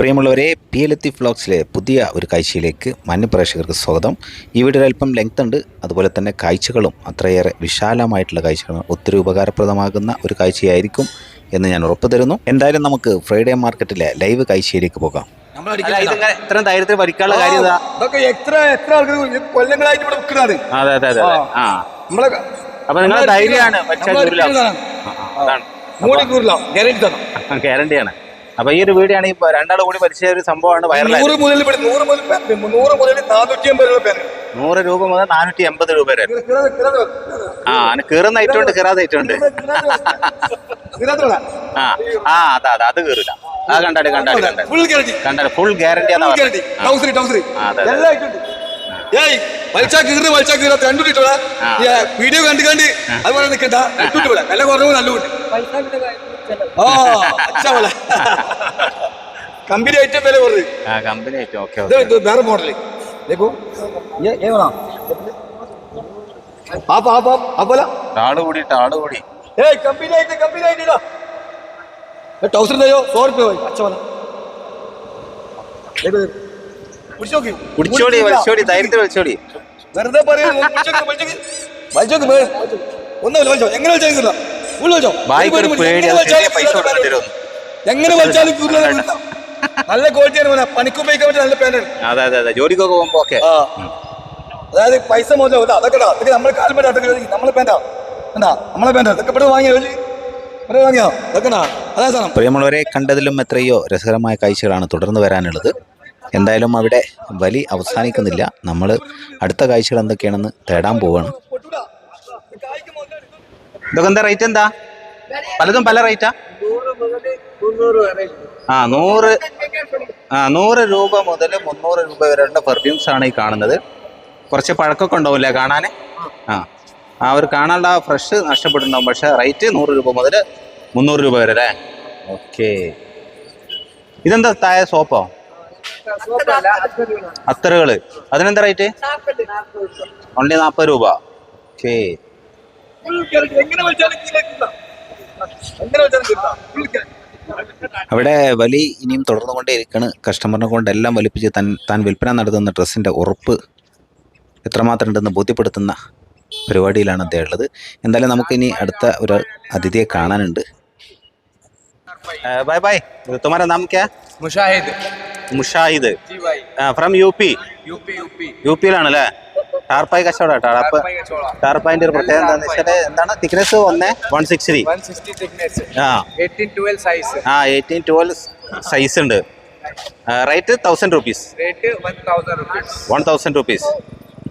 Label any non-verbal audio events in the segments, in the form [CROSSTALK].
പ്രിയമുള്ളവരെ P L എത്തി ഫ്ലോക്സിലെ പുതിയ ഒരു കാഴ്ചയിലേക്ക് മഞ്ഞ പ്രേക്ഷകർക്ക് സ്വാഗതം. ഈ വീഡിയോ അല്പം ലെങ്ത് ഉണ്ട്. അതുപോലെ തന്നെ കാഴ്ചകളും അത്രയേറെ വിശാലമായിട്ടുള്ള കാഴ്ചകളും ഒത്തിരി ഉപകാരപ്രദമാകുന്ന ഒരു കാഴ്ചയായിരിക്കും എന്ന് ഞാൻ ഉറപ്പ് തരുന്നു. എന്തായാലും നമുക്ക് ഫ്രൈഡേ മാർക്കറ്റിലെ ലൈവ് കാഴ്ചയിലേക്ക് പോകാം. ഇത്രയും ധൈര്യത്തിൽ കാര്യം അതെ അതെ അതെ അപ്പൊ നിങ്ങൾ ധൈര്യമാണ് ഗ്യാരണ്ടിയാണ് അപ്പൊ ഈ ഒരു വീഡിയോ ആണ് ഇപ്പൊ രണ്ടാൾ കൂടി പഠിച്ച ഒരു സംഭവമാണ് വൈറലായത് നൂറ് മുതൽ നൂറ് മുതൽ പേ- നൂറ് മുതൽ നാനൂറ്റി അമ്പത് രൂപ നൂറ് രൂപ മുതൽ നാനൂറ്റി എൺപത് രൂപ വരെ. ആ കീറുന്ന ഐറ്റം ഉണ്ട് കീറാതെ ഐറ്റം ഉണ്ട്. ആ ആ അതാ അതാ അത് കീറില്ല. ആ കണ്ടാട് കണ്ടാട് കണ്ടാട് ഫുൾ ഗ്യാരണ്ടി അതെ, അതെ. ഏയ് വലിച്ചാ കീറി വലിച്ചാ കീറി രണ്ടു കിട്ടോളാ ആ. വീഡിയോ കണ്ട് കണ്ട് അതുപോലെ നിൽക്കണ്ട രണ്ടു ഇവിടെ വില കുറവ് നല്ല കൂട്ടി ആ അച്ഛാ പോലെ കമ്പനി ഐറ്റം വില കുറവ് ആ കമ്പനി ഐറ്റം ഓക്കെ ഇത് ഓക്കെ ഇത് വേറെ മോഡല് देखो ये ये वाला आप आप आप आप बोला ആട് കൂടിയിട്ട് ആട് കൂടി ए कंपनी आई थी कंपनी आई थी ना ये टाउसर दे दो सौ रुपये भाई अच्छा वाला देखो देखो കുടിച്ചോക്കി കുടിച്ചോടി വലിച്ചോടി ധൈര്യത്തിൽ വലിച്ചോടി വെറുതെ പറയുന്നു കുടിച്ചോക്കി വലിച്ചോക്കി വലിച്ചോക്കി വേ- ഒന്നുമില്ല വലിച്ചോ എങ്ങനെ വലിച്ചാൽ എങ്ങനെ വലിച്ചാലും [LAUGHS] നല്ല ക്വാളിറ്റിയാണ് മോനെ. പണിക്ക് ഉപയോഗിക്കാൻ പറ്റിയ നല്ല പാനാണ് അതെ അതെ അതെ. ജോലിക്കൊക്കെ പോകുമ്പോ ഓക്കെ അതായത് പൈസ മുതലോ ഇതാ അതൊക്കെ ഇടാ. അതൊക്കെ നമ്മളെ കാൽമേല അതൊക്കെ എഴുതി. നമ്മളെ പാന്റാ എന്താ നമ്മളെ പാന്റാ ഇതൊക്കെ ഇവിടെ വാങ്ങിയോ ഇവിടെ ഇവിടെ വാങ്ങിയോ? ഇതൊക്കെ ഇടാ. അതാ പ്രിയമുള്ളവരെ കണ്ടതിലും എത്രയോ രസകരമായ കാഴ്ചകളാണ് തുടർന്ന് വരാനുള്ളത്. എന്തായാലും അവിടെ വലി അവസാനിക്കുന്നില്ല. നമ്മൾ അടുത്ത കാഴ്ചകൾ എന്തൊക്കെയാണെന്ന് തേടാൻ പോവുകയാണ് ഇതൊക്കെ എന്താ റേറ്റ് എന്താ? പലതും പല റേറ്റാ ആ? നൂറ് ആ നൂറ് രൂപ മുതൽ മുന്നൂറ് രൂപ വരെയുള്ള പെർഫ്യൂംസ് ആണ് ഈ കാണുന്നത്. കുറച്ച് പഴക്കമൊക്കെ ഉണ്ടാവില്ലേ കാണാൻ ആ. ആ ഒരു കാണാനുള്ള ഫ്രഷ് നഷ്ടപ്പെട്ടിട്ടുണ്ടാവും പക്ഷെ റേറ്റ് നൂറ് രൂപ മുതൽ മുന്നൂറ് രൂപ വരെ അല്ലേ? ഓക്കെ ഇതെന്താ തായ സോപ്പോ അത്തറുകൾ അതിനെന്താ റേറ്റ് ഓൺലി നാൽപ്പത് രൂപ. ഓക്കെ. എങ്ങനെ വലിച്ചാലും കീഴിലേക്ക് എങ്ങനെ വലിച്ചാലും കീഴില്ല. Full guarantee. അവിടെ വലി ഇനിയും തുടർന്നുകൊണ്ടേയിരിക്കുകയാണ് കസ്റ്റമറിനെ കൊണ്ട് എല്ലാം വലിപ്പിച്ച് താൻ താൻ വിൽപ്പന നടത്തുന്ന ഡ്രസ്സിൻ്റെ ഉറപ്പ് എത്രമാത്രം ഉണ്ടെന്ന് ബോധ്യപ്പെടുത്തുന്ന പരിപാടിയിലാണ് അദ്ദേഹം ഉള്ളത് എന്തായാലും നമുക്കിനി അടുത്ത ഒരു അതിഥിയെ കാണാനുണ്ട് ബൈ ബൈ തുമാര നാം ക്യാ मुशाहिद മുഷാഹിദ് जी भाई from U P UP UP U പിയിലാണല്ലേ ടാർപ്പായി കച്ചവടം കേട്ടോ. ടാർപ്പായിന്റെ ഒരു പ്രത്യേകത എന്താണെന്ന് വെച്ചാൽ എന്താണ്? തിക്നെസ് ഒന്ന് വൺ സിക്സ് ആ. എയ്റ്റീൻ ട്വൽവ് സൈസ് ഉണ്ട്. Rate thousand rupees one thousand rupees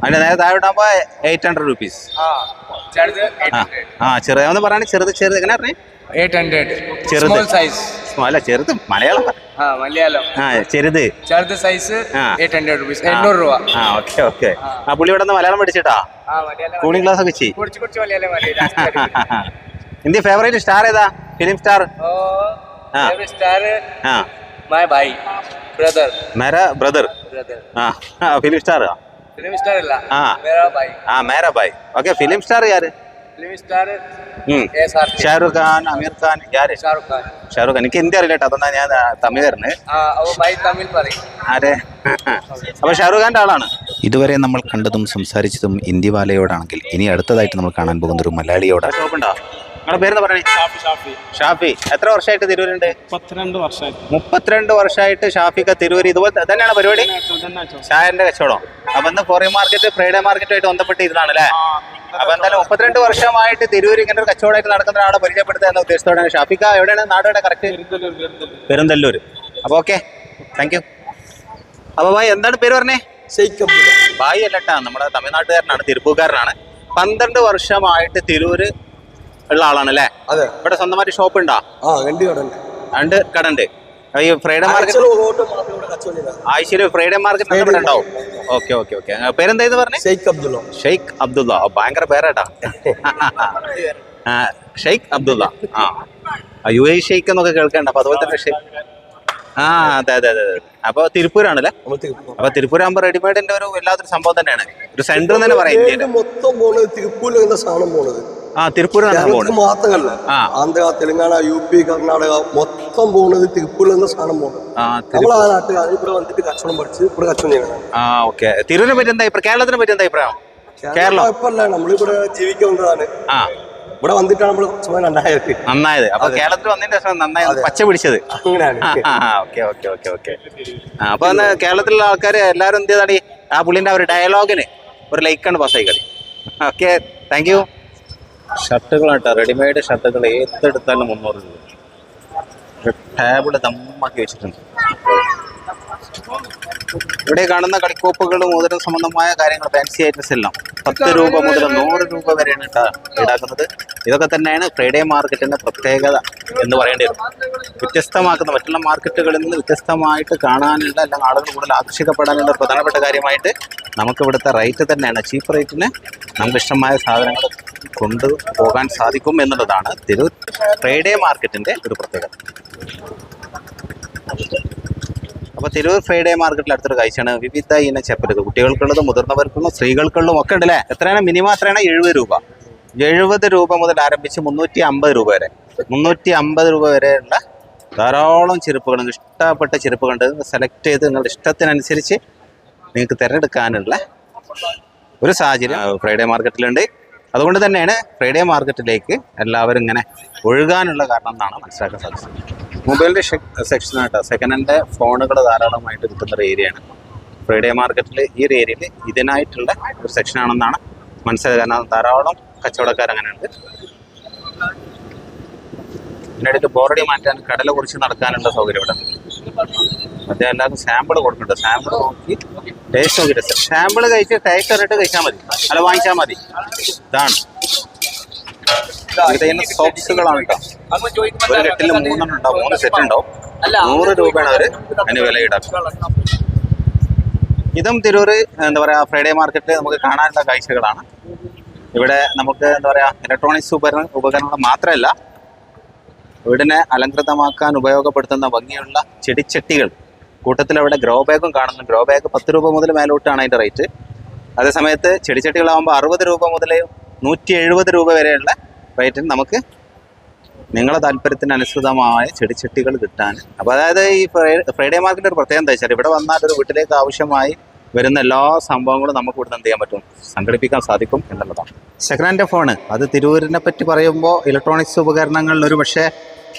അതിന്റെ നേരെ താഴെ ഇടാകുമ്പോ എയ്റ്റ് ഹൺഡ്രഡ് റുപ്പീസ് ആ ചെറുതാന്ന് പറയുകയാണെങ്കിൽ ചെറുത് ചെറുത്. എങ്ങനെ പറഞ്ഞേ? എയ്റ്റ് ഹൺഡ്രഡ് ചെറുത്. സൈസ് അല്ല ചെറുത്. മലയാളം. ആ മലയാളം. ആ ചെറുത്. ചെറുത് സൈസ് എയ്റ്റ് ഹൺഡ്രഡ് റുപ്പീസ് എണ്ണൂറ് രൂപ. ആ ഓക്കെ ഓക്കെ ആ പുള്ളി ഇവിടെ നിന്ന് മലയാളം പഠിച്ചിട്ടാ കൂളിംഗ് ക്ലാസ് ഒക്കെ ചെയ്യും എന്ത് ഫേവറേറ്റ് സ്റ്റാർ ഏതാ? ഫിലിം സ്റ്റാർ സ്റ്റാർ ആ. മൈ ഭായ് ബ്രദർ മേരാ ബ്രദർ ബ്രദർ ആ ഫിലിം സ്റ്റാർ ഫിലിം സ്റ്റാർ അല്ല. ആ. മേരാ ഭായ് ആ മേരാ ഭായ് ഓക്കെ ഫിലിം സ്റ്റാർ ആര് ഷാരൂഖ് ഖാൻ അമീർ ഖാൻ യാര് ഷാറുഖ് ഖാൻ. ഷാരൂഖ് ഖാൻ. എനിക്ക് ഹിന്ദി അറിയില്ല കേട്ടോ അതുകൊണ്ടാണ് ഞാൻ തമിഴ് തരുന്നത് ആരെ? അപ്പൊ ഷാരൂഖ് ഖാന്റെ ആളാണ്. ഇതുവരെ നമ്മൾ കണ്ടതും സംസാരിച്ചതും ഇന്ത്യവാലയോടാണെങ്കിൽ ഇനി അടുത്തതായിട്ട് നമ്മൾ കാണാൻ പോകുന്ന ഒരു മലയാളിയോടാണ്. ഷോപ്പുണ്ടോ നിങ്ങളുടെ പേരെന്ന് പറയണേ? ഷാഫി എത്ര വർഷമായിട്ട് തിരൂരുണ്ട്? മുപ്പത്തിരണ്ട് വർഷമായി മുപ്പത്തിരണ്ട് വർഷമായിട്ട് ഷാഫിക്ക തിരൂര്. ഇതുപോലെ തന്നെയാണ് പരിപാടി? ചായന്റെ കച്ചവടം. അപ്പൊ ഇന്ന് കൊറിയൻ മാർക്കറ്റ് ഫ്രൈഡേ മാർക്കറ്റുമായിട്ട് ബന്ധപ്പെട്ട് ഇരുന്നാണ് അല്ലേ അപ്പൊ എന്തായാലും മുപ്പത്തിരണ്ട് വർഷമായിട്ട് തിരൂർ ഇങ്ങനെ ഒരു കച്ചവടമായിട്ട് നടക്കുന്ന ഒരാളെ പരിചയപ്പെടുത്തുക എന്ന ഉദ്ദേശത്തോടെയാണ് ഷാഫിക്ക എവിടെയാണ്? നാടോടെ കറക്റ്റ് പെരുന്തല്ലൂർ അപ്പൊ ഓക്കെ താങ്ക് യു അപ്പൊ ഭായി എന്താണ് പേര് പറഞ്ഞേ. ഭായി അല്ലട്ടാ നമ്മുടെ തമിഴ്നാട്ടുകാരനാണ് തിരുപ്പൂക്കാരനാണ് പന്ത്രണ്ട് വർഷമായിട്ട് തിരൂര് ഉള്ള ആളാണ് അല്ലേ? അതെ. ഇവിടെ സ്വന്തമായിട്ട് ഷോപ്പ് ഉണ്ടോ ആ രണ്ട് കടണ്ട് രണ്ട് കട ഉണ്ട് ഈ ഫ്രൈഡേ മാർക്കറ്റ് ആഴ്ചയിൽ ഫ്രൈഡേ മാർക്കറ്റ് നമ്മുടെ ഇവിടെ ഉണ്ടാവും. ഓക്കെ ഓക്കെ ഓക്കെ പേരെന്തായത് പറഞ്ഞു? ഷെയ്ഖ് അബ്ദുള്ള. ഷെയ്ഖ് അബ്ദുള്ള. ഓ, ഭയങ്കര പേരാട്ടാ. ആ, ഷെയ്ഖ് അബ്ദുള്ള. ആ. യു എ ഷെയ്ഖ് എന്നൊക്കെ കേൾക്കണ്ട. അപ്പൊ അതുപോലെ തന്നെ ഷെയ്ഖ്. ആ അതെ അതെ അപ്പൊ തിരുപ്പൂരാണല്ലേ? അപ്പൊ റെഡിമെയ്ഡിന്റെ ഒരു വല്ലാത്തൊരു സംഭവം തന്നെയാണ്. ഒരു സെന്റർ തന്നെ പറയാം മൊത്തം തിരുപ്പൂരിൽ സാധനം പോണത്. ആ തിരുപ്പൂർ മാത്രമല്ല. ആന്ധ്ര തെലങ്കാന യു പി കർണാടക മൊത്തം പോകുന്നത് തിരുപ്പൂരിൽ നിന്ന് സാധനം പോകുന്നത്. നമ്മൾ ആ നാട്ടുകാർ ഇവിടെ വന്നിട്ട് കച്ചവടം പഠിച്ച് ഇവിടെ കച്ചവടം ചെയ്യണം ആ ഓക്കെ. തിരൂരിനെ പറ്റി എന്താ അഭിപ്രായം? കേരളത്തിനെ പറ്റി എന്താ അഭിപ്രായം? കേരളം. കുഴപ്പമില്ല. നമ്മളിവിടെ ജീവിക്കുന്നതാണ് ആ. ഇവിടെ വന്നിട്ടാണ് നമ്മൾ നന്നായത്. അപ്പൊ കേരളത്തിൽ വന്നതിന്റെ ശേഷം നന്നായി പച്ച പിടിച്ചത്. അങ്ങനെയാണ്. Okay okay okay okay. ആ അപ്പൊ അന്ന് കേരളത്തിലുള്ള ആൾക്കാർ എല്ലാവരും എന്ത് ചെയ്താടി ആ പുള്ളിന്റെ ഒരു ഡയലോഗിന് ഒരു ലൈക്കാണ് പാസ്സായി കളി. ഓക്കെ താങ്ക് യു ഷർട്ടുകളാട്ടോ റെഡിമെയ്ഡ് ഷർട്ടുകൾ ഏതെടുത്താലും മുന്നൂറ് രൂപ. ടാബിൾ ദമ്മാക്കി വെച്ചിട്ടുണ്ട്. ഇവിടെ കാണുന്ന കളിക്കോപ്പുകളും മോതിരം സംബന്ധമായ കാര്യങ്ങൾ ഫാൻസി ഐറ്റംസ് എല്ലാം. പത്ത് രൂപ മുതൽ നൂറ് രൂപ വരെയാണ് ഈടാക്കുന്നത്. ഇതൊക്കെ തന്നെയാണ് ഫ്രൈഡേ മാർക്കറ്റിന്റെ പ്രത്യേകത എന്ന് പറയേണ്ടി വരും. വ്യത്യസ്തമാക്കുന്ന മറ്റുള്ള മാർക്കറ്റുകളിൽ നിന്ന് വ്യത്യസ്തമായിട്ട് കാണാനുള്ള അല്ലെങ്കിൽ ആളുകൾ കൂടുതൽ ആകർഷിക്കപ്പെടാനുള്ള ഒരു പ്രധാനപ്പെട്ട കാര്യമായിട്ട് നമുക്ക് ഇവിടുത്തെ റേറ്റ് തന്നെയാണ്. ചീപ്പ് റേറ്റിന് നമുക്ക് ഇഷ്ടമായ സാധനങ്ങൾ കൊണ്ട് പോകാൻ സാധിക്കും എന്നുള്ളതാണ് തിരു ഫ്രൈഡേ മാർക്കറ്റിന്റെ ഒരു പ്രത്യേകത. അപ്പോൾ തിരൂർ ഫ്രൈഡേ മാർക്കറ്റിൽ അടുത്തൊരു കാഴ്ചയാണ് വിവിധ ഇന ചെപ്പലുകൾ കുട്ടികൾക്കുള്ളതും മുതിർന്നവർക്കുള്ളതും സ്ത്രീകൾക്കുള്ളതും ഒക്കെ ഉണ്ട് ഉണ്ടല്ലേ? എത്രയാണ്? മിനിമം എത്രയാണ്? എഴുപത് രൂപ. എഴുപത് രൂപ മുതൽ ആരംഭിച്ച് മുന്നൂറ്റി അമ്പത് രൂപ വരെ. മുന്നൂറ്റി അമ്പത് രൂപ വരെയുള്ള ധാരാളം ചെരുപ്പുകൾ ഇഷ്ടപ്പെട്ട ചെരുപ്പുകളുണ്ട് സെലക്ട് ചെയ്ത് നിങ്ങളുടെ ഇഷ്ടത്തിനനുസരിച്ച് നിങ്ങൾക്ക് തിരഞ്ഞെടുക്കാനുള്ള ഒരു സാഹചര്യം ഫ്രൈഡേ മാർക്കറ്റിലുണ്ട്. അതുകൊണ്ട് തന്നെയാണ് ഫ്രൈഡേ മാർക്കറ്റിലേക്ക് എല്ലാവരും ഇങ്ങനെ ഒഴുകാനുള്ള കാരണം എന്നാണ് മനസ്സിലാക്കാൻ സാധിച്ചത്. മൊബൈലിന്റെ സെക്ഷനായിട്ട് സെക്കൻഡ് ഹാൻഡ് ഫോണുകൾ ധാരാളമായിട്ട് കിട്ടുന്ന ഒരു ഏരിയയാണ് ഫ്രൈഡേ മാർക്കറ്റിൽ ഈ ഒരു ഏരിയയിൽ ഇതിനായിട്ടുള്ള ഒരു സെക്ഷനാണെന്നാണ് മനസ്സിലായത്. കാരണം ധാരാളം കച്ചവടക്കാർ അങ്ങനെ ഉണ്ട് ഇതിനിടയ്ക്ക് ബോറടി മാറ്റാൻ കടല കുറിച്ച് നടക്കാനുള്ള സൗകര്യം ഇവിടെ. അദ്ദേഹം എല്ലാവർക്കും സാമ്പിൾ കൊടുക്കുന്നുണ്ട് സാമ്പിൾ നോക്കി ടേസ്റ്റ് നോക്കിയിട്ട് സാമ്പിൾ കഴിച്ച് ടേസ്റ്റ് കഴിച്ചാൽ മതി. അല്ല വാങ്ങിച്ചാൽ മതി. ഇതാണ്. ഇതിന് സോക്സുകളാണ് കേട്ടോ. ഒരു കെട്ടിൽ മൂന്നെണ്ണം ഉണ്ടാവും മൂന്ന് സെറ്റ് ഉണ്ടാവും. നൂറ് രൂപയാണ് അവർ അതിന് വില ഈടാക്കുക ഇതും തിരൂർ എന്താ പറയാ ഫ്രൈഡേ മാർക്കറ്റ് നമുക്ക് കാണാനുള്ള കാഴ്ചകളാണ്. ഇവിടെ നമുക്ക് എന്താ പറയുക ഇലക്ട്രോണിക്സ് ഉപകരണ ഉപകരണങ്ങൾ മാത്രമല്ല വീടിനെ അലങ്കൃതമാക്കാൻ ഉപയോഗപ്പെടുത്തുന്ന ഭംഗിയുള്ള ചെടിച്ചട്ടികൾ. കൂട്ടത്തിൽ അവിടെ ഗ്രോ ബാഗും കാണുന്നു. ഗ്രോ ബാഗ് പത്ത് രൂപ മുതൽ മേലോട്ടാണ് അതിന്റെ റേറ്റ് അതേസമയത്ത് ചെടിച്ചട്ടികളാകുമ്പോൾ അറുപത് രൂപ മുതൽ നൂറ്റി എഴുപത് രൂപ വരെയുള്ള റേറ്റിന് നമുക്ക് നിങ്ങളെ താല്പര്യത്തിന് അനുസൃതമായ ചെടിച്ചട്ടികൾ കിട്ടാൻ. അപ്പോൾ അതായത് ഈ ഫ്രൈ- ഫ്രൈഡേ മാർക്കറ്റ് ഒരു പ്രത്യേകത എന്താ വെച്ചാൽ ഇവിടെ വന്നാൽ ഒരു വീട്ടിലേക്ക് ആവശ്യമായി വരുന്ന എല്ലാ സംഭവങ്ങളും നമുക്ക് ഇവിടുന്ന് എന്ത് ചെയ്യാൻ പറ്റും? സംഘടിപ്പിക്കാൻ സാധിക്കും എന്നുള്ളതാണ്. സെക്കൻഡ് ഹാൻഡ് ഫോണ് അത് തിരൂരിനെ പറ്റി പറയുമ്പോൾ ഇലക്ട്രോണിക്സ് ഉപകരണങ്ങളിൽ ഒരു പക്ഷേ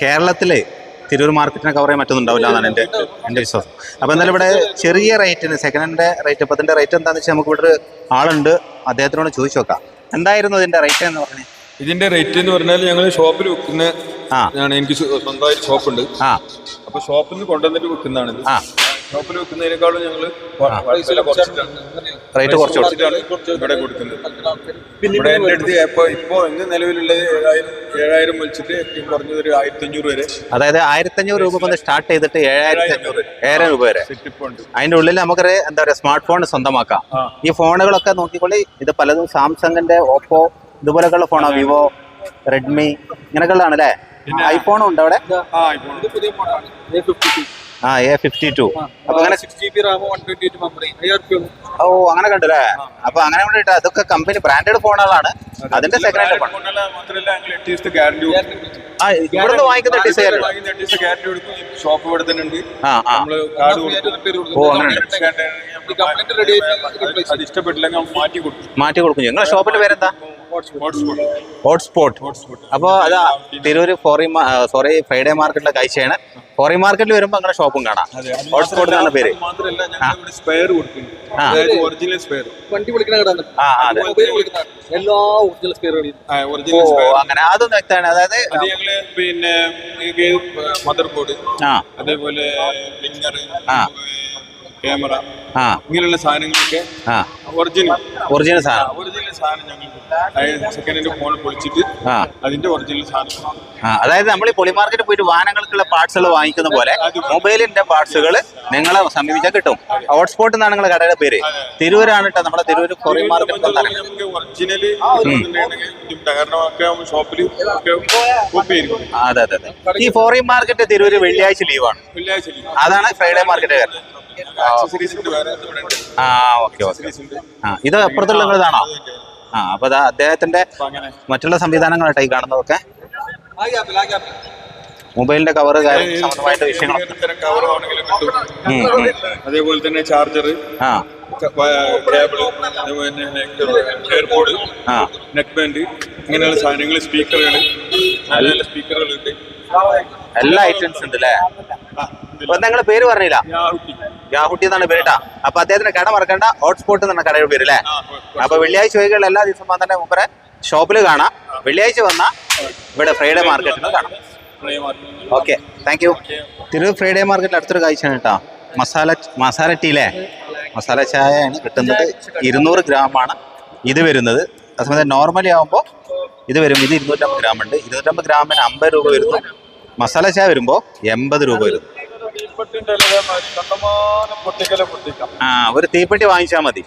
കേരളത്തിലെ തിരൂർ മാർക്കറ്റിനെ കവർ ചെയ്യാൻ പറ്റുന്നുണ്ടാവില്ല എന്നാണ് എന്റെ എന്റെ വിശ്വാസം. അപ്പോൾ എന്നാലും ഇവിടെ ചെറിയ റേറ്റിന് സെക്കൻഡ് ഹാൻഡ് റേറ്റ് അപ്പോൾ അതിന്റെ റേറ്റ് എന്താണെന്ന് വെച്ചാൽ നമുക്ക് ഇവിടെ ഒരു ആളുണ്ട്. അദ്ദേഹത്തിനോട് ചോദിച്ചു നോക്കാം. എന്തായിരുന്നു ഇതിന്റെ റേറ്റ് എന്ന് പറഞ്ഞത് ഇതിന്റെ റേറ്റ് എന്ന് പറഞ്ഞാൽ ഞങ്ങൾ ഷോപ്പിൽ വിൽക്കുന്ന ആണ് എനിക്ക് സ്വന്തമായി സ്വന്തമായിട്ട് ഷോപ്പുണ്ട് ആ. അപ്പൊ ഷോപ്പിൽ നിന്ന് കൊണ്ടുവന്നിട്ട് വിൽക്കുന്നതാണ് ഇത് ഷോപ്പിൽ വിൽക്കുന്നതിനേക്കാളും ഞങ്ങൾ റേറ്റ് കുറച്ച് ഇവിടെ കൊടുക്കുന്നത്. ഇവിടെ എന്റെ അടുത്ത് ഇപ്പൊ ഇപ്പോ ഇന്ന് നിലവിലുള്ളത് ഏഴായിരം ഏഴായിരം വലിച്ചിട്ട് ഏറ്റവും കുറഞ്ഞത് ഒരു ആയിരത്തി അഞ്ഞൂറ് വരെ. അതായത് ആയിരത്തഞ്ഞൂറ് രൂപ മുതൽ സ്റ്റാർട്ട് ചെയ്തിട്ട് ഏഴായിരത്തി അഞ്ഞൂറ് ഏഴായിരം രൂപ വരെ. ഉണ്ട്. അതിന്റെ ഉള്ളിൽ നമുക്ക് എന്താ പറയുക സ്മാർട്ട് ഫോൺ സ്വന്തമാക്കാം ഈ ഫോണുകളൊക്കെ നോക്കിക്കൊള്ളി ഇത് പലതും സാംസങ്ങിന്റെ ഓപ്പോ ഇതുപോലെയൊക്കെയുള്ള ഫോണോ വിവോ റെഡ്മി ഇങ്ങനെയൊക്കെയുള്ളതാണ് അല്ലേ ഐഫോണും ഉണ്ട് അവിടെ? ആ എ ഫിഫ്റ്റി ടു അപ്പൊ അങ്ങനെ ഓ അങ്ങനെ കണ്ടല്ലേ? അപ്പൊ അങ്ങനെ വേണ്ടിട്ട് അതൊക്കെ കമ്പനി ബ്രാൻഡഡ് ഫോണുകളാണ് അതിന്റെ സെക്കൻഡ് ഹാൻഡ് ഫോൺ ഇവിടുന്ന് വാങ്ങിക്കുന്ന കൊടുക്കും ഷോപ്പ് ഇവിടെ തന്നെ ഉണ്ട്. ഓ അങ്ങനെ കംപ്ലൈന്റ് റെഡി ആയിട്ട് അത് ഇഷ്ടപ്പെട്ടില്ലെങ്കിൽ മാറ്റി കൊടുക്കും മാറ്റി കൊടുക്കും നിങ്ങളുടെ ഷോപ്പിന്റെ പേരെന്താ? ഹോട്ട്സ്പോട്ട് അപ്പൊ അപ്പോൾ അത് തിരൂര് ഫോറി സോറി ഫ്രൈഡേ മാർക്കറ്റിലെ കാഴ്ചയാണ്. ഫോറി മാർക്കറ്റിൽ വരുമ്പോൾ അങ്ങനെ ഷോപ്പും കാണാം. ഹോട്ട്സ്പോട്ട് എന്നാണ് പേര്. മാത്രമല്ല ഞങ്ങൾ സ്പെയർ കൊടുക്കും ആ. ഒറിജിനൽ സ്പെയർ വണ്ടി വിളിക്കുന്ന എല്ലാ ഒറിജിനൽ സ്പെയർ അങ്ങനെ. അതൊന്നും വ്യക്തമാണ്. അതായത് അത് ഞങ്ങൾ പിന്നെ മദർ ബോർഡ് അതേപോലെ ആ. ക്യാമറ ആ. ഇങ്ങനെയുള്ള സാധനങ്ങളൊക്കെ ആ. ഒറിജിനൽ. ഒറിജിനൽ സാധനം. ഒറിജിനൽ സാധനം ഞങ്ങൾ സെക്കൻഡ് ഹാൻഡ് ഫോൺ പൊളിച്ചിട്ട് ആ. അതിന്റെ ഒറിജിനൽ സാധനം. ആ അതായത് നമ്മൾ ഈ പൊളി മാർക്കറ്റിൽ പോയിട്ട് വാഹനങ്ങൾക്കുള്ള പാർട്സുകൾ വാങ്ങിക്കുന്ന പോലെ മൊബൈലിന്റെ പാർട്സുകൾ നിങ്ങളെ സമീപിച്ചാൽ കിട്ടും. ഹോട്ട്സ്പോട്ട് എന്നാണ് നിങ്ങൾ കടയുടെ പേര്. തിരൂരാണ് കേട്ടോ നമ്മുടെ തിരൂർ പൊളി മാർക്കറ്റ് ഒറിജിനൽ ഷോപ്പിൽ അതെ അതെ അതെ. ഈ ഫോറിൻ മാർക്കറ്റ് തിരൂര് വെള്ളിയാഴ്ച ലീവാണ് വെള്ളിയാഴ്ച അതാണ് ഫ്രൈഡേ മാർക്കറ്റ് വരുന്നത് ആ ഓക്കെ ഓക്കെ. ആ ഇത് അപ്പുറത്തുള്ള ഇതാണോ? ആ അപ്പൊ അതാ അദ്ദേഹത്തിന്റെ മറ്റുള്ള സംവിധാനങ്ങളായിട്ട് ഈ കാണുന്നതൊക്കെ? മൊബൈലിന്റെ കവർ സംബന്ധമായിട്ട് വിഷയങ്ങൾ. അതേപോലെ തന്നെ ചാർജർ ആ. കേബിൾ നെക്ക് ബാൻഡ് ഇങ്ങനെയുള്ള സാധനങ്ങൾ സ്പീക്കറുകൾ നല്ല നല്ല സ്പീക്കറുകൾ ഉണ്ട് എല്ലാ ഐറ്റംസ് ഉണ്ട് അല്ലേ അപ്പൊ നിങ്ങളെ പേര് പറഞ്ഞില്ല? യാഹുട്ടി. എന്നാണ് പേരിട്ടാ. അപ്പൊ അദ്ദേഹത്തിന് കട മറക്കണ്ട ഹോട്ട്സ്പോട്ട് എന്നാണ് കടയുടെ പേര് അല്ലേ അപ്പൊ വെള്ളിയാഴ്ച വൈകിട്ട് എല്ലാ ദിവസവും തന്നെ മുമ്പേ ഷോപ്പിൽ കാണാം. വെള്ളിയാഴ്ച വന്നാ ഇവിടെ ഫ്രൈഡേ മാർക്കറ്റിൽ കാണാം. ഓക്കെ താങ്ക് യു തിരു ഫ്രൈഡേ മാർക്കറ്റിൽ അടുത്തൊരു കാഴ്ചയാണ് കേട്ടോ. മസാല മസാല ടീയിലെ മസാല ചായ ആണ് കിട്ടുന്നത് ഇരുന്നൂറ് ഗ്രാമാണ് ഇത് വരുന്നത്. അതേസമയം നോർമലി ആകുമ്പോൾ ഇത് വരും ഇത് ഇരുന്നൂറ്റമ്പത് ഗ്രാം ഉണ്ട്. ഇരുന്നൂറ്റമ്പത് ഗ്രാമിന് അമ്പത് രൂപ വരുന്നു. മസാല ചായ വരുമ്പോൾ എൺപത് രൂപ വരുന്നു. ആ ഒരു തീപ്പെട്ടി വാങ്ങിച്ചാൽ മതി.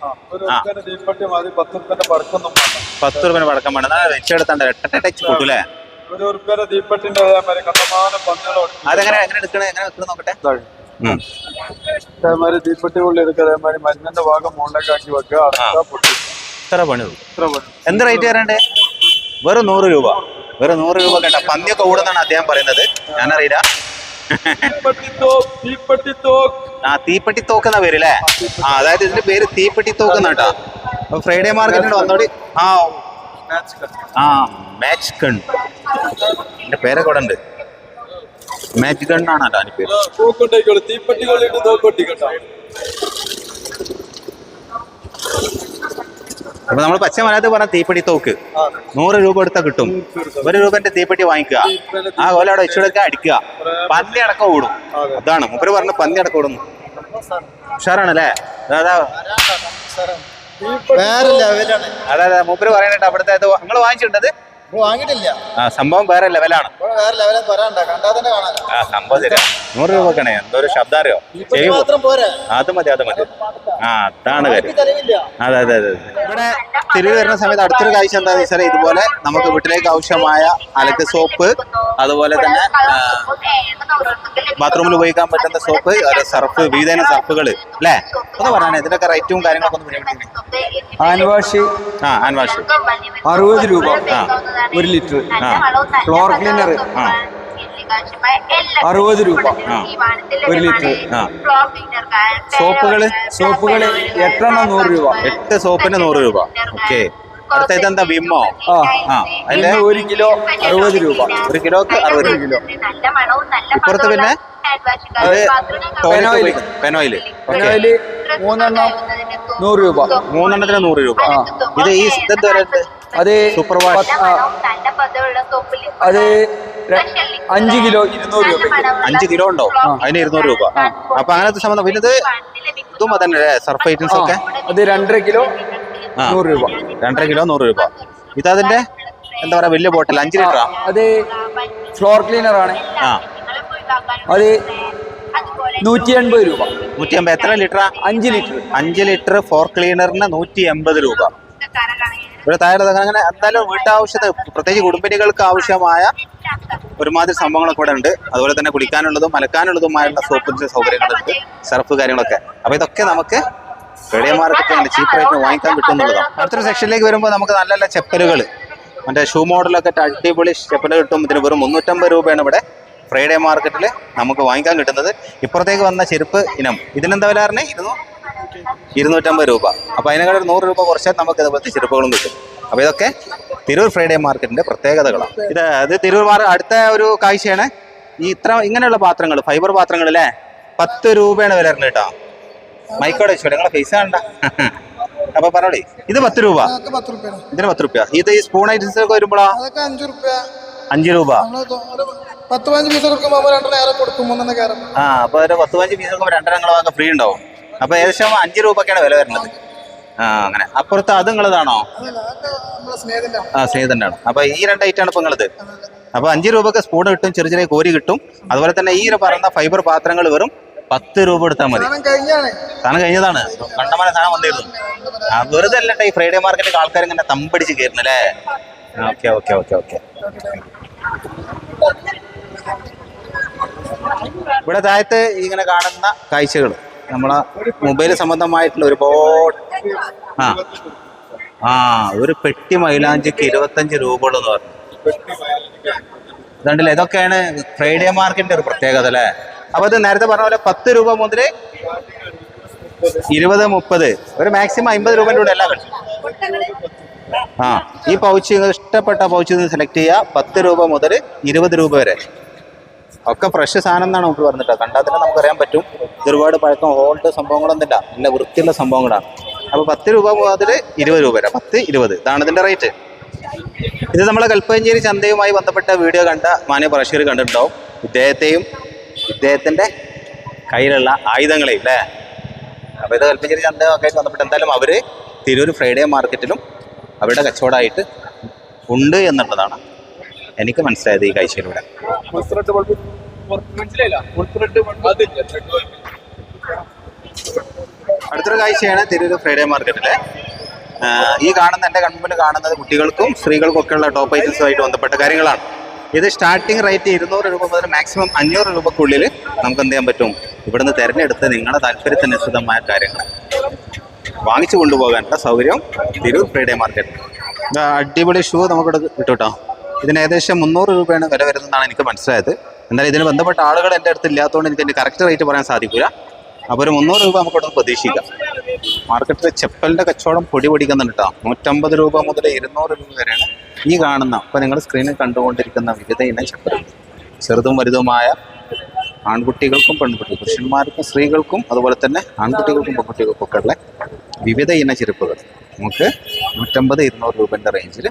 പത്ത് രൂപ പടക്കം വേണം വെച്ചെടുത്തണ്ട ടച്ച് കൂട്ടൂലേ അതെങ്ങനെ എങ്ങനെ എടുക്കണേ? എങ്ങനെ എടുക്കണം നോക്കട്ടെ? ഉം. അതേമാതിരി തീപ്പെട്ടി ഉള്ളിൽ എടുക്കുക. അതേമാതിരി മഞ്ഞന്റെ ഭാഗം മുകളിലേക്ക് ആക്കി വെക്കുക. അടക്കുക പൊട്ടിക്കുക ഇത്ര പണി ഇത്ര പണി എന്ത് റേറ്റ് വരണ്ടേ വെറും നൂറ് രൂപ. വെറും നൂറ് രൂപ കേട്ടോ. പന്നിയൊക്കെ ഓടുന്നാണ് അദ്ദേഹം പറയുന്നത്. ഞാനറിയില്ല. തീപ്പെട്ടി തീപ്പെട്ടി ആ തീപ്പെട്ടി തോക്ക് എന്ന പേര് അല്ലേ ആ അതായത് ഇതിന്റെ പേര് തീപ്പെട്ടി തോക്ക് കേട്ടോ. അപ്പൊ ഫ്രൈഡേ മാർക്കറ്റിൽ വന്നോടി. ആ ആ മാച്ച് ഗൺ എന്റെ പേരൊക്കെ ഇവിടെ ഉണ്ട് മാച്ച് ഗൺ ആണ് കേട്ടോ അതിന്റെ പേര്. തോക്കൊട്ടിക്കട്ടോ അപ്പൊ നമ്മൾ പച്ച മലയാളത്തിൽ പറഞ്ഞ തീപ്പെട്ടി തോക്ക്. നൂറ് രൂപ എടുത്താൽ കിട്ടും. ഒരു രൂപന്റെ തീപ്പെട്ടി വാങ്ങിക്കുക. ആ കോല അവിടെ വെച്ചുകൊടുക്കുക അടിക്കുക. പന്നി അടക്കം ഓടും. അതാണ്. മുപ്പര് പറഞ്ഞ പന്നി അടക്കം ഓടുന്നു. ഉഷാറാണല്ലേ? അതാ വേറെ ലെവലാണ് അതെ അതെ. മൂപ്പര് പറയണേട്ടോ അവിടുത്തെ നിങ്ങൾ വാങ്ങിച്ചിട്ടുണ്ടത്? വാങ്ങിയിട്ടില്ല. ആ സംഭവം വേറെ ലെവലാണ്. വേറെ തന്നെ കാണാൻ ആ സംഭവം നൂറ് രൂപക്കാണ് എന്തോ ഒരു ശബ്ദം അറിയോ? മാത്രം പോരാ. അത് മതി അത് മതി. ആ അതാണ് കാര്യം. അതെ അതെ അതെ ഇവിടെ തിരികെ വരുന്ന സമയത്ത് അടുത്തൊരു കാഴ്ച എന്താണെന്ന് വെച്ചാൽ ഇതുപോലെ നമുക്ക് വീട്ടിലേക്ക് ആവശ്യമായ അലക്ക് സോപ്പ് അതുപോലെ തന്നെ ബാത്റൂമിൽ ഉപയോഗിക്കാൻ പറ്റുന്ന സോപ്പ് സർഫ് വിവിധ സർഫുകൾ അല്ലേ? ഒന്ന് പറയാനേ ഇതിനൊക്കെ റേറ്റും കാര്യങ്ങളൊക്കെ ഒന്ന് ഹാൻഡ് വാഷ് ഹാൻഡ് വാഷ് അറുപത് രൂപ. ഒരു ലിറ്റർ. Floor cleaner. അറുപത് രൂപ. ഒരു ലിറ്റർ. സോപ്പുകൾ സോപ്പുകൾ എട്ടെണ്ണം നൂറ് രൂപ എട്ട് സോപ്പിന് നൂറ് രൂപ ഓക്കെ അടുത്ത ഇതെന്താ വിമ്മോ? ആ അതിന്റെ ഒരു കിലോ അറുപത് രൂപ. ഒരു കിലോക്ക് അറുപത് കിലോ. നല്ല മണവും നല്ല ഇപ്പുറത്ത് പിന്നെ അത് ടോയ്ലറ്റ് പെനോയിൽ. പെനോയിൽ മൂന്നെണ്ണം നൂറ് രൂപ. മൂന്നെണ്ണത്തിന് നൂറ് രൂപ. ആ. ഇത് ഈ ഇതെന്ത് വരെ അത് സൂപ്പർ വാഷ് ആ, അത് അഞ്ച് കിലോ ഇരുന്നൂറ് രൂപ അഞ്ച് കിലോ ഉണ്ടോ? അതിന് ഇരുന്നൂറ് രൂപ. അപ്പൊ അങ്ങനത്തെ സംബന്ധം പിന്നെ ഇത് ഇതും അതന്നെ സർഫ് ഐറ്റംസ് ഒക്കെ? അത് രണ്ടര കിലോ. നൂറ് രൂപ. രണ്ടര കിലോ നൂറ് രൂപ. ഇതതിന്റെ എന്താ പറയാ വലിയ ബോട്ടിൽ അഞ്ച് ലിറ്റർ അത് ഫ്ലോർ ക്ലീനർ ആണ്. ആ. അത് നൂറ്റി എൺപത് രൂപ. നൂറ്റി അമ്പത് എത്ര ലിറ്റർ അഞ്ച് ലിറ്റർ. അഞ്ച് ലിറ്റർ ഫോർ ക്ലീനറിന് നൂറ്റി എൺപത് രൂപ. ഇവിടെ താഴെ അങ്ങനെ എന്തായാലും വീട്ടാവശ്യത്തെ പ്രത്യേകിച്ച് കുടുംബിനികൾക്ക് ആവശ്യമായ ഒരുമാതിരി സംഭവങ്ങളൊക്കെ ഇവിടെ ഉണ്ട്. അതുപോലെ തന്നെ കുളിക്കാനുള്ളതും അലക്കാനുള്ളതുമായുള്ള സോപ്പിന്റെ സൗകര്യങ്ങളുണ്ട്. സർഫ് കാര്യങ്ങളൊക്കെ. അപ്പൊ ഇതൊക്കെ നമുക്ക് റേഡിയോ മാർക്കറ്റ് ചീപ്പ് റേറ്റിന് വാങ്ങിക്കാൻ കിട്ടും എന്നുള്ളതാണ്. അടുത്തൊരു സെക്ഷനിലേക്ക് വരുമ്പോൾ നമുക്ക് നല്ല നല്ല ചെപ്പലുകൾ മറ്റേ ഷൂ മോഡലൊക്കെ അടിപൊളി ചെപ്പൽ കിട്ടും. ഇതിന് വെറും മുന്നൂറ്റമ്പത് രൂപയാണ് ഇവിടെ ഫ്രൈഡേ മാർക്കറ്റിൽ നമുക്ക് വാങ്ങിക്കാൻ കിട്ടുന്നത്. ഇപ്പുറത്തേക്ക് വന്ന ചെരുപ്പ് ഇനം. ഇതിനെന്താ വില പറഞ്ഞേ? ഇരുന്നൂ ഇരുന്നൂറ്റമ്പത് രൂപ. അപ്പോൾ അതിനേക്കാൾ ഒരു നൂറ് രൂപ കുറച്ചാൽ നമുക്ക് ഇതുപോലത്തെ ചെരുപ്പുകളും കിട്ടും. അപ്പോൾ ഇതൊക്കെ തിരൂർ ഫ്രൈഡേ മാർക്കറ്റിന്റെ പ്രത്യേകതകളാണ്. ഇത് ഇത് തിരൂർ മാർ അടുത്ത ഒരു കാഴ്ചയാണ്. ഈ ഇത്ര ഇങ്ങനെയുള്ള പാത്രങ്ങൾ ഫൈബർ പാത്രങ്ങൾ അല്ലേ? പത്ത് രൂപയാണ് വില കേട്ടോ മൈക്കോടെ വെച്ചോ നിങ്ങളെ പൈസ കണ്ട [LAUGHS] അപ്പൊ പറഞ്ഞോളി ഇത് പത്ത് രൂപ. ഇതിന് പത്ത് രൂപ ഇത് ഈ സ്പൂൺ ഐറ്റംസ് ഒക്കെ വരുമ്പോഴാ അഞ്ചു രൂപ. പത്ത് പതിനഞ്ച് പീസ് കൊടുക്കുമ്പോൾ ആ അപ്പൊ ഒരു പത്ത് പതിനഞ്ച് പീസ് ഒക്കെ രണ്ടെണ്ണം വാങ്ങാൻ ഫ്രീ ഉണ്ടാവും. അപ്പൊ ഏകദേശം അഞ്ചു രൂപക്കാണ് വില വരുന്നത്. ആ അങ്ങനെ. അപ്പുറത്ത് അത് നിങ്ങളതാണോ? ആ സ്നേഹിതന്റെ ആണ്. അപ്പൊ ഈ രണ്ട് ഐറ്റാണ് ഇപ്പൊ നിങ്ങളത്. അപ്പൊ അഞ്ച് രൂപക്ക് സ്പൂൺ കിട്ടും ചെറിയ ചെറിയ കോരി കിട്ടും. അതുപോലെ തന്നെ ഈ ഒരു പറയുന്ന ഫൈബർ പാത്രങ്ങൾ വെറും പത്ത് രൂപ എടുത്താൽ മതി. സാധനം കഴിഞ്ഞതാണ്. കണ്ടമാന സാധനം വന്നിരുന്നു. ആ വെറുതെ അല്ലട്ടെ ഈ ഫ്രൈഡേ മാർക്കറ്റ് ആൾക്കാർ ഇങ്ങനെ തമ്പടിച്ച് കയറുന്നല്ലേ ഓക്കെ ഓക്കെ ഓക്കെ ഓക്കെ ഇവിടെ താഴത്ത് ഇങ്ങനെ കാണുന്ന കാഴ്ചകൾ നമ്മളെ മൊബൈൽ സംബന്ധമായിട്ടുള്ള ഒരുപാട് ആ ആ ഒരു പെട്ടി മൈലാഞ്ചിക്ക് ഇരുപത്തഞ്ച് രൂപകളെന്ന് പറഞ്ഞു. ഇതുണ്ടല്ലേ? ഇതൊക്കെയാണ് ഫ്രൈഡേ മാർക്കറ്റിന്റെ ഒരു പ്രത്യേകത അല്ലേ? അപ്പൊ ഇത് നേരത്തെ പറഞ്ഞ പോലെ പത്ത് രൂപ മുതൽ ഇരുപത് മുപ്പത്. ഒരു മാക്സിമം അമ്പത് രൂപന്റെ കൂടെ എല്ലാം ആ ഈ പൗച്ച് ഇഷ്ടപ്പെട്ട പൗച്ച് സെലക്ട് ചെയ്യുക. പത്ത് രൂപ മുതൽ ഇരുപത് രൂപ വരെ. ഒക്കെ ഫ്രഷ് സാധനം എന്നാണ് നമുക്ക് പറഞ്ഞിട്ട് കണ്ടാൽ തന്നെ നമുക്ക് അറിയാൻ പറ്റും. ഇത് ഒരുപാട് പഴക്കം ഹോൾഡ് സംഭവങ്ങളൊന്നും ഇല്ല. നല്ല വൃത്തിയുള്ള സംഭവങ്ങളാണ്. അപ്പോൾ പത്ത് രൂപ മുതൽ ഇരുപത് രൂപ വരെ. പത്ത് ഇരുപത്. ഇതാണ് ഇതിന്റെ റേറ്റ് ഇത് നമ്മളെ കൽപ്പഞ്ചേരി ചന്തയുമായി ബന്ധപ്പെട്ട വീഡിയോ കണ്ട മാന്യ പ്രഷർ കണ്ടിട്ടുണ്ടാവും. ഇദ്ദേഹത്തെയും ഇദ്ദേഹത്തിന്റെ കയ്യിലുള്ള ആയുധങ്ങളെയും അല്ലേ അപ്പോൾ ഇത് കൽപ്പഞ്ചേരി ഒക്കെ ബന്ധപ്പെട്ട് എന്തായാലും അവർ തിരൂർ ഫ്രൈഡേ മാർക്കറ്റിലും അവരുടെ കച്ചവടമായിട്ട് ഉണ്ട് എന്നുള്ളതാണ് എനിക്ക് മനസ്സിലായത് ഈ കാഴ്ചയിലൂടെ. അടുത്തൊരു കാഴ്ചയാണ് തിരൂർ ഫ്രൈഡേ മാർക്കറ്റിലെ. ഈ കാണുന്ന എന്റെ കൺമുമ്പിൽ കാണുന്നത് കുട്ടികൾക്കും സ്ത്രീകൾക്കും ഒക്കെയുള്ള ടോപ്പ് ഐറ്റംസുമായിട്ട് ബന്ധപ്പെട്ട കാര്യങ്ങളാണ്. ഇത് സ്റ്റാർട്ടിംഗ് റേറ്റ് ഇരുന്നൂറ് രൂപ മുതൽ മാക്സിമം അഞ്ഞൂറ് രൂപക്കുള്ളിൽ നമുക്ക് എന്ത് ചെയ്യാൻ പറ്റും? ഇവിടുന്ന് തിരഞ്ഞെടുത്ത് നിങ്ങളുടെ താല്പര്യത്തിനനുസൃതമായ കാര്യങ്ങൾ വാങ്ങിച്ചു കൊണ്ടുപോകാനുള്ള സൗകര്യം തിരൂർ ഫ്രീഡേ മാർക്കറ്റ് അടിപൊളി ഷൂ നമുക്ക് കിട്ടും ഇതിന് ഏകദേശം മുന്നൂറ് രൂപയാണ് വില വരുന്നതെന്നാണ് എനിക്ക് മനസ്സിലായത്. എന്നാൽ ഇതിന് ബന്ധപ്പെട്ട ആളുകൾ എന്റെ അടുത്ത് ഇല്ലാത്തതുകൊണ്ട് എനിക്ക് എന്റെ കറക്റ്റ് റേറ്റ് പറയാൻ സാധിക്കില്ല അപ്പോൾ ഒരു മുന്നൂറ് രൂപ നമുക്ക് അവിടെ പ്രതീക്ഷിക്കാം. മാർക്കറ്റിൽ ചെപ്പലിന്റെ കച്ചവടം പൊടി പൊടിക്കുന്നുണ്ട് കേട്ടോ നൂറ്റമ്പത് രൂപ മുതൽ ഇരുന്നൂറ് രൂപ വരെയാണ് ഈ കാണുന്ന ഇപ്പോൾ നിങ്ങൾ സ്ക്രീനിൽ കണ്ടുകൊണ്ടിരിക്കുന്ന വിവിധ ഇനം ചെപ്പലുകൾ. ചെറുതും വലുതുമായ ആൺകുട്ടികൾക്കും പെൺകുട്ടികൾക്കും പുരുഷന്മാർക്കും സ്ത്രീകൾക്കും അതുപോലെ തന്നെ ആൺകുട്ടികൾക്കും പെൺകുട്ടികൾക്കും ഒക്കെ ഉള്ള വിവിധ ഇന ചെരുപ്പുകൾ. നമുക്ക് നൂറ്റമ്പത് ഇരുന്നൂറ് രൂപന്റെ റേഞ്ചിൽ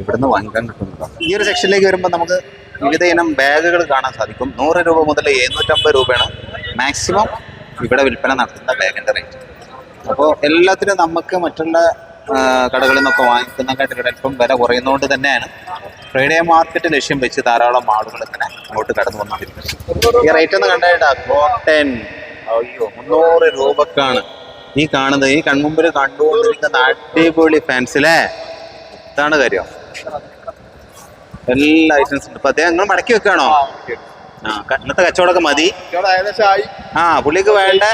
ഇവിടുന്ന് വാങ്ങിക്കാൻ കിട്ടുന്നതാണ് ഈ ഒരു സെക്ഷനിലേക്ക് വരുമ്പോൾ നമുക്ക് വിവിധ ഇനം ബാഗുകൾ കാണാൻ സാധിക്കും. നൂറ് രൂപ മുതൽ എഴുന്നൂറ്റമ്പത് രൂപയാണ് മാക്സിമം ഇവിടെ വിൽപ്പന നടത്തുന്ന ബാഗിന്റെ റേറ്റ് അപ്പോൾ എല്ലാത്തിനും നമുക്ക് മറ്റുള്ള കടകളിൽ നിന്നൊക്കെ വാങ്ങിക്കുന്നതിനെക്കാട്ടിലും അല്പം വില കുറയുന്നതുകൊണ്ട് തന്നെയാണ് ഫ്രൈഡേ മാർക്കറ്റ് ലക്ഷ്യം വെച്ച് ധാരാളം ആളുകൾ ഇങ്ങനെ അങ്ങോട്ട് കടന്നു വന്നുകൊണ്ടിരിക്കുന്നത് ഈ റേറ്റ് ഒന്ന് കണ്ടായിട്ടാ കോട്ടൻ അയ്യോ മുന്നൂറ് രൂപക്കാണ്. ഈ കാണുന്നത് ഈ കൺമുമ്പിൽ കണ്ടുകൊണ്ടിരിക്കുന്ന അടിപൊളി ഫാൻസിലേ ഇതാണ് കാര്യം. എല്ലാ ഐറ്റംസ് ഉണ്ട്. ഇപ്പൊ അദ്ദേഹം നിങ്ങൾ മടക്കി വെക്കാണോ ആ ഇന്നത്തെ കച്ചവടമൊക്കെ മതി. ആ പുള്ളിക്ക് വേണ്ട.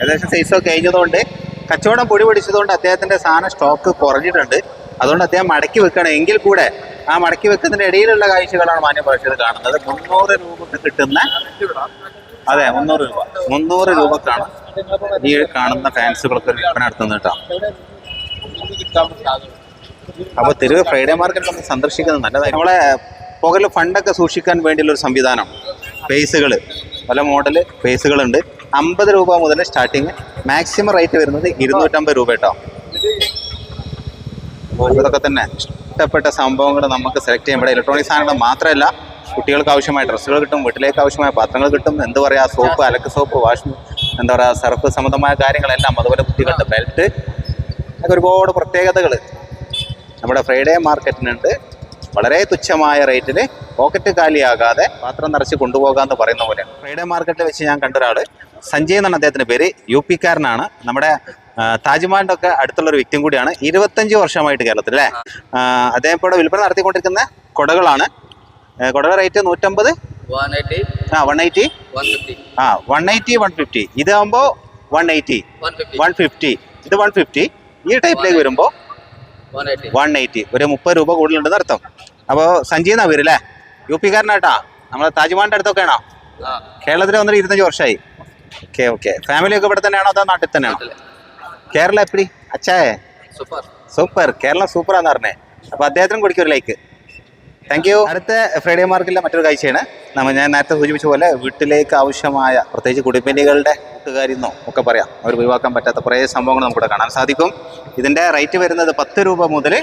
ഏകദേശം സൈസൊക്കെ കഴിഞ്ഞതുകൊണ്ട് കച്ചവടം പൊടി പിടിച്ചതുകൊണ്ട് അദ്ദേഹത്തിന്റെ സാധനം സ്റ്റോക്ക് കുറഞ്ഞിട്ടുണ്ട്. അതുകൊണ്ട് അദ്ദേഹം മടക്കി വെക്കണം എങ്കിൽ കൂടെ ആ മടക്കി വെക്കുന്നതിന്റെ ഇടയിലുള്ള കാഴ്ചകളാണ് മാന്യ ഭാഷയിൽ കാണുന്നത്. മുന്നൂറ് രൂപക്ക് കിട്ടുന്ന അതെ മുന്നൂറ് രൂപ. മുന്നൂറ് രൂപക്കാണ് ഈ കാണുന്ന ഫാൻസുകളൊക്കെ വിൽപ്പന നടത്തുന്നത് കേട്ടോ. അപ്പോൾ തിരുവ് ഫ്രൈഡേ മാർക്കറ്റ് ഒന്ന് സന്ദർശിക്കുന്നത് നല്ലതായി നമ്മളെ പുകൽ ഫണ്ടൊക്കെ സൂക്ഷിക്കാൻ വേണ്ടിയുള്ളൊരു സംവിധാനം. പേസുകൾ പല മോഡൽ പേസുകളുണ്ട്. അമ്പത് രൂപ മുതൽ സ്റ്റാർട്ടിങ്. മാക്സിമം റേറ്റ് വരുന്നത് ഇരുന്നൂറ്റമ്പത് രൂപ കേട്ടോ. ഇതൊക്കെ തന്നെ ഇഷ്ടപ്പെട്ട സംഭവങ്ങൾ നമുക്ക് സെലക്ട് ചെയ്യാൻ ഇവിടെ ഇലക്ട്രോണിക് സാധനങ്ങൾ മാത്രമല്ല കുട്ടികൾക്ക് ആവശ്യമായ ഡ്രസ്സുകൾ കിട്ടും വീട്ടിലേക്ക് ആവശ്യമായ പാത്രങ്ങൾ കിട്ടും എന്താ പറയുക സോപ്പ് അലക്ക് സോപ്പ് വാഷ് എന്താ പറയുക സർഫ് സംബന്ധമായ കാര്യങ്ങളെല്ലാം അതുപോലെ കുട്ടികളുടെ ബെൽറ്റ് ഒക്കെ ഒരുപാട് പ്രത്യേകതകൾ നമ്മുടെ ഫ്രൈഡേ മാർക്കറ്റിനുണ്ട് വളരെ തുച്ഛമായ റേറ്റിൽ പോക്കറ്റ് കാലിയാകാതെ പാത്രം നിറച്ച് കൊണ്ടുപോകാമെന്ന് പറയുന്ന പോലെ. ഫ്രൈഡേ മാർക്കറ്റിൽ വെച്ച് ഞാൻ കണ്ട ഒരാൾ സഞ്ജയ് എന്നാണ് അദ്ദേഹത്തിന്റെ പേര്. യു പിക്കാരനാണ്. നമ്മുടെ താജ്മഹലിന്റെ ഒക്കെ അടുത്തുള്ള ഒരു വ്യക്തിയും കൂടിയാണ്. ഇരുപത്തഞ്ച് വർഷമായിട്ട് കേരളത്തിൽ അല്ലേ? അദ്ദേഹം ഇവിടെ വിൽപ്പന നടത്തിക്കൊണ്ടിരിക്കുന്ന കുടകളാണ്. കുടകൾ റേറ്റ് നൂറ്റമ്പത്? ആ വൺ എയ്റ്റി ആ വൺ എയ്റ്റി വൺ ഫിഫ്റ്റി ഇതാകുമ്പോൾ വൺ എയ്റ്റി വൺ ഫിഫ്റ്റി ഇത് വൺ ഫിഫ്റ്റി ഈ ടൈപ്പിലേക്ക് വരുമ്പോൾ വൺ എയ്റ്റി ഒരു മുപ്പത് രൂപ കൂടുതലുണ്ടെന്ന് അർത്ഥം. അപ്പോൾ സഞ്ജയ് എന്നാ പേര് അല്ലേ യു പിക്കാരനാട്ടാ നമ്മളെ താജ്മഹലിന്റെ അടുത്തൊക്കെയാണോ? കേരളത്തിൽ വന്നിട്ട് ഇരുപത്തഞ്ച് വർഷമായി ഓക്കെ ഓക്കെ. ഫാമിലി ഒക്കെ ഇവിടെ തന്നെയാണോ അതോ നാട്ടിൽ തന്നെയാണോ? കേരളം എപ്പിടി? അച്ഛായേ സൂപ്പർ. സൂപ്പർ. കേരളം സൂപ്പറാന്ന് പറഞ്ഞേ. അപ്പോൾ അദ്ദേഹത്തിനും കുടിക്കൊരു ഒരു ലൈക്ക് താങ്ക് യു അടുത്ത ഫ്രൈഡേ മാർക്കിലെ മറ്റൊരു കാഴ്ചയാണ്. നമ്മൾ ഞാൻ നേരത്തെ സൂചിപ്പിച്ച പോലെ വീട്ടിലേക്ക് ആവശ്യമായ പ്രത്യേകിച്ച് കുടിപ്പിനികളുടെ കൂട്ടുകാരിന്നോ ഒക്കെ പറയാം. അവർ ഒഴിവാക്കാൻ പറ്റാത്ത കുറേ സംഭവങ്ങൾ നമുക്കിവിടെ കാണാൻ സാധിക്കും. ഇതിന്റെ റേറ്റ് വരുന്നത് പത്ത് രൂപ മുതൽ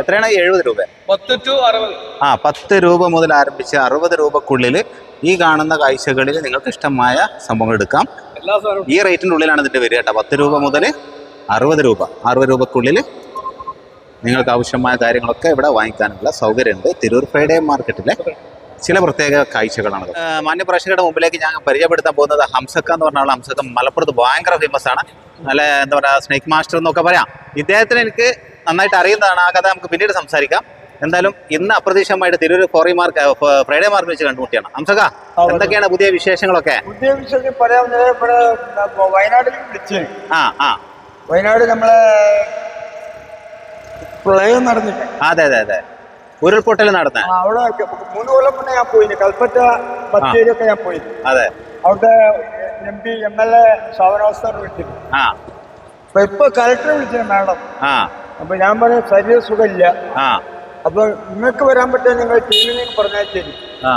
എത്രയാണ്? എഴുപത് രൂപ. പത്ത് ടു അറുപത്. ആ പത്ത് രൂപ മുതൽ ആരംഭിച്ച് അറുപത് രൂപക്കുള്ളിൽ ഈ കാണുന്ന കാഴ്ചകളിൽ നിങ്ങൾക്ക് ഇഷ്ടമായ സംഭവങ്ങൾ എടുക്കാം. ഈ റേറ്റിന്റെ ഉള്ളിലാണ് ഇതിന്റെ വരിക കേട്ടോ. പത്ത് രൂപ മുതൽ അറുപത് രൂപ. അറുപത് രൂപക്കുള്ളിൽ നിങ്ങൾക്ക് ആവശ്യമായ കാര്യങ്ങളൊക്കെ ഇവിടെ വാങ്ങിക്കാനുള്ള സൗകര്യമുണ്ട്. തിരൂർ ഫ്രൈഡേ മാർക്കറ്റിലെ ചില പ്രത്യേക കാഴ്ചകളാണ് മാന്യപ്രേക്ഷകരുടെ മുമ്പിലേക്ക് ഞാൻ പരിചയപ്പെടുത്താൻ പോകുന്നത് ഹംസക്ക എന്ന് പറഞ്ഞ ആൾ ഹംസക്ക മലപ്പുറത്ത് ഭയങ്കര ഫേമസ് ആണ്. നല്ല എന്താ പറയുക സ്നേക്ക് മാസ്റ്റർ എന്നൊക്കെ പറയാം. ഇദ്ദേഹത്തിന് എനിക്ക് നന്നായിട്ട് അറിയുന്നതാണ് ആ കഥ നമുക്ക് പിന്നീട് സംസാരിക്കാം. എന്തായാലും ഇന്ന് അപ്രതീക്ഷിതമായിട്ട് തിരൂർ ഫോറി മാർക്ക് ഫ്രൈഡേ മാർക്ക് വെച്ച് കണ്ടുമുട്ടിയാണ്. അംസക എന്തൊക്കെയാണ് പുതിയ വിശേഷങ്ങളൊക്കെ? പുതിയ വിശേഷം ഇവിടെ വയനാട്ടിൽ വിളിച്ചു. ആ ആ. വയനാട് നമ്മളെ പ്രളയം നടന്നിട്ട് അതെ അതെ അതെ. ഉരുൾപൊട്ടൽ നടന്ന. അവിടെ മൂന്ന് കൊല്ലം മുന്നേ ഞാൻ പോയി കൽപ്പറ്റ ബത്തേരിയൊക്കെ ഞാൻ പോയി അതെ. അവിടെ M P M L A ശോഭനാവസ്ഥ വിളിച്ചിരുന്നു ഇപ്പൊ കലക്ടർ വിളിച്ചിരുന്നു മാഡം. ആ. അപ്പൊ ഞാൻ പറഞ്ഞ ശരീര സുഖമില്ല. ആ. അപ്പൊ നിങ്ങൾക്ക് വരാൻ പറ്റിയ നിങ്ങൾ ടീമിനെ പറഞ്ഞാൽ ശരി. ആ.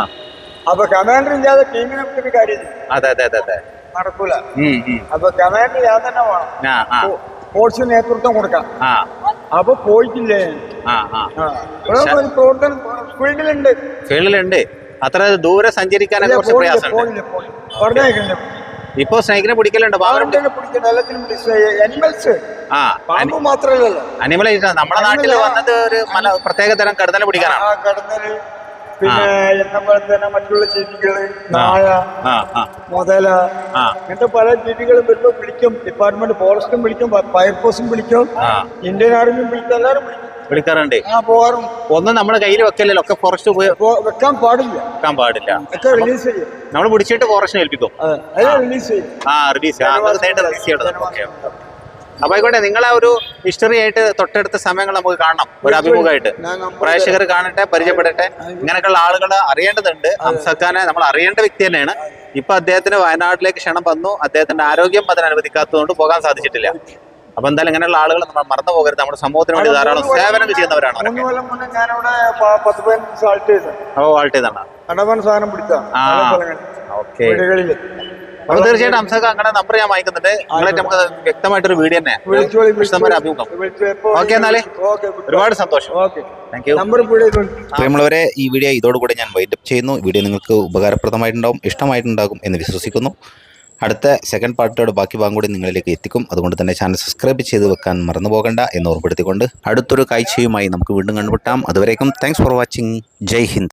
അപ്പൊ കമാൻഡർ ഇല്ലാതെ ടീമിനെ വിട്ടിട്ട് കാര്യം അതെ അതെ അതെ അതെ. നടക്കൂല. അപ്പൊ കമാൻഡർ തന്നെ വേണം. സ്പോർട്സിന് നേതൃത്വം കൊടുക്കാം. അപ്പൊ പോയിട്ടില്ലേ? ഒരു പ്രവർത്തനം ഫീൽഡിലുണ്ട്. ഫീൽഡിലുണ്ട്. അത്ര ദൂരെ സഞ്ചരിക്കാനൊക്കെ കുറച്ച് പ്രയാസമുണ്ട്. പറഞ്ഞേക്കില്ല. ഇപ്പൊ സ്നേഹിനെ പിടിക്കലുണ്ട് പാവം. പാമ്പിനെ പിടിക്കുന്ന എല്ലാത്തിനും അനിമൽസ് ആ പാമ്പ് അനിമലൈസ് നമ്മുടെ നാട്ടിൽ വന്നത് ഒരു മല പ്രത്യേക തരം കടന്നൽ പിടിക്കാനാണ്. ആ കടന്നൽ. പിന്നെ എന്ന പോലെ തന്നെ മറ്റുള്ള ജീവികൾ നായ ആ ആ. മുതല അങ്ങനത്തെ പല ജീവികളും വരുമ്പോ വിളിക്കും. ഡിപ്പാർട്ട്മെന്റ് ഫോറസ്റ്റും വിളിക്കും ഫയർഫോഴ്സും വിളിക്കും. ഇന്ത്യൻ ആർമിയും വിളിക്കും എല്ലാവരും വിളിക്കും. വിളിക്കാറുണ്ട്. ആ ഒന്നും നമ്മുടെ കയ്യിൽ വെക്കല്ലോ ഒക്കെ ഫോറസ്റ്റ് വെക്കാൻ പാടില്ല. വെക്കാൻ പാടില്ല. ഒക്കെ റിലീസ് ചെയ്യും. നമ്മൾ പിടിച്ചിട്ട് ഫോറസ്റ്റ് ഏൽപ്പിക്കും. അതെ റിലീസ് ചെയ്യും. ആ റിലീസ് ചെയ്യണം. ഓക്കെ. അപ്പൊ ആയിക്കോട്ടെ നിങ്ങളെ ഒരു ഹിസ്റ്ററി ആയിട്ട് തൊട്ടടുത്ത സമയങ്ങൾ നമുക്ക് കാണണം. ഒരു അഭിമുഖമായിട്ട്. പ്രേക്ഷകർ കാണട്ടെ പരിചയപ്പെടട്ടെ ഇങ്ങനെയൊക്കെയുള്ള ആളുകൾ അറിയേണ്ടതുണ്ട്. ഹംസഖാനെ നമ്മൾ അറിയേണ്ട വ്യക്തി തന്നെയാണ്. ഇപ്പൊ അദ്ദേഹത്തിന് വയനാട്ടിലേക്ക് ക്ഷണം വന്നു. അദ്ദേഹത്തിന്റെ ആരോഗ്യം അതിന് അനുവദിക്കാത്തതുകൊണ്ട് പോകാൻ സാധിച്ചിട്ടില്ല. അപ്പൊ എന്തായാലും ഇങ്ങനെയുള്ള ആളുകൾ നമ്മൾ മറന്നു പോകരുത്. നമ്മുടെ സമൂഹത്തിന് വേണ്ടി ധാരാളം സേവനം ചെയ്യുന്നവരാണ് അപ്പോൾ വാൾട്ട് ചെയ്താണ് ഓക്കെ. അപ്പൊ തീർച്ചയായിട്ടും അംസക്ക് അങ്ങനെ നമ്പർ ഞാൻ വായിക്കുന്നുണ്ട് നിങ്ങളെ നമുക്ക് വ്യക്തമായിട്ടൊരു വീഡിയോ തന്നെ അഭിമുഖം. ഓക്കെ എന്നാലേ ഒരുപാട് സന്തോഷം. ഓക്കെ താങ്ക് യു പ്രിയമുള്ളവരെ ഈ വീഡിയോ ഇതോടുകൂടി ഞാൻ വൈൻഡപ്പ് ചെയ്യുന്നു. വീഡിയോ നിങ്ങൾക്ക് ഉപകാരപ്രദമായിട്ടുണ്ടാകും ഇഷ്ടമായിട്ടുണ്ടാകും എന്ന് വിശ്വസിക്കുന്നു. അടുത്ത സെക്കൻഡ് പാർട്ടിയുടെ ബാക്കി ഭാഗം കൂടി നിങ്ങളിലേക്ക് എത്തിക്കും. അതുകൊണ്ട് തന്നെ ചാനൽ സബ്സ്ക്രൈബ് ചെയ്ത് വെക്കാൻ മറന്നു പോകണ്ട എന്ന് ഓർമ്മപ്പെടുത്തിക്കൊണ്ട് അടുത്തൊരു കാഴ്ചയുമായി നമുക്ക് വീണ്ടും കണ്ടുമുട്ടാം. അതുവരേക്കും thanks for watching Jai Hind.